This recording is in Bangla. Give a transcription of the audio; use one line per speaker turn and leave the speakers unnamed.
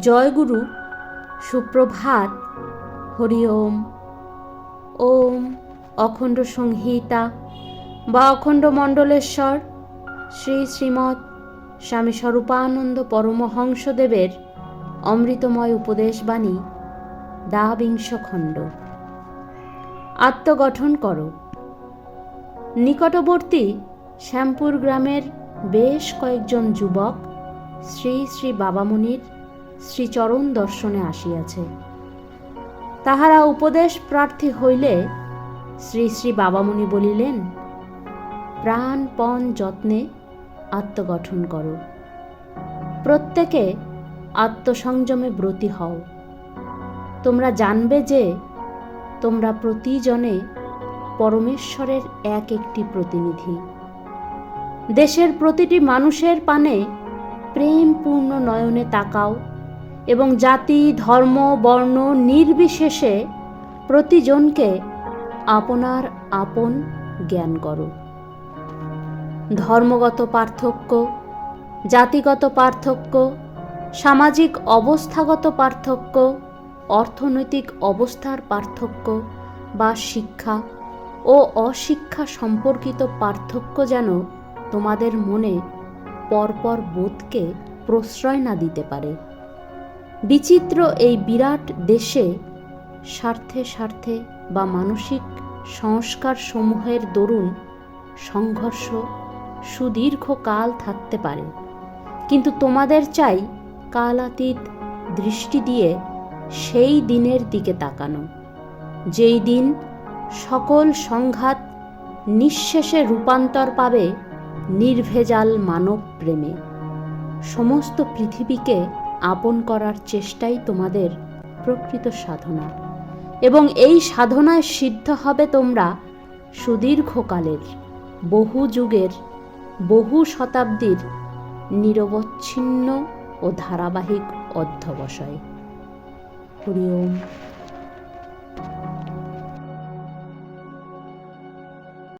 জয়গুরু, সুপ্রভাত, হরি ওম। ওম অখণ্ড সংহিতা বা অখণ্ড মণ্ডলেশ্বর, শ্রী শ্রীমৎ স্বামী স্বরূপানন্দ পরমহংসদেবের অমৃতময় উপদেশবাণী বিংশ খণ্ড। আত্মগঠন করো। নিকটবর্তী শ্যামপুর গ্রামের বেশ কয়েকজন যুবক শ্রী শ্রী বাবামুনির শ্রীচরণ দর্শনে আসিয়াছে। তাহারা উপদেশ প্রার্থী হইলে শ্রী শ্রী বাবামুনি বলিলেন প্রাণপণ যত্নে আত্মগঠন করো। প্রত্যেকে আত্মসংযমে ব্রতী হও। তোমরা জানবে যে তোমরা প্রতিজনে পরমেশ্বরের এক একটি প্রতিনিধি। দেশের প্রতিটি মানুষের পানে প্রেমপূর্ণ নয়নে তাকাও এবং জাতি, ধর্ম, বর্ণ নির্বিশেষে প্রতিজনকে আপনার আপন জ্ঞান করো। ধর্মগত পার্থক্য, জাতিগত পার্থক্য, সামাজিক অবস্থাগত পার্থক্য, অর্থনৈতিক অবস্থার পার্থক্য বা শিক্ষা ও অশিক্ষা সম্পর্কিত পার্থক্য যেন তোমাদের মনে পরপর বোধকে প্রশ্রয় না দিতে পারে। বিচিত্র এই বিরাট দেশে স্বার্থে স্বার্থে বা মানসিক সংস্কার সমূহের দরুন সংঘর্ষ সুদীর্ঘ কাল থাকতে পারে। কিন্তু তোমাদের চাই কালাতীত দৃষ্টি দিয়ে সেই দিনের দিকে তাকানো, যেই দিন সকল সংঘাত নিঃশেষে রূপান্তর পাবে নির্ভেজাল মানব প্রেমে সমস্ত পৃথিবীকে আপন করার চেষ্টাই তোমাদের প্রকৃত সাধনা। এবং এই সাধনায় সিদ্ধ হবে তোমরা সুদীর্ঘকালের, বহু যুগের, বহু শতাব্দীর নিরবচ্ছিন্ন ও ধারাবাহিক অধ্যবসায়। হরি ওম।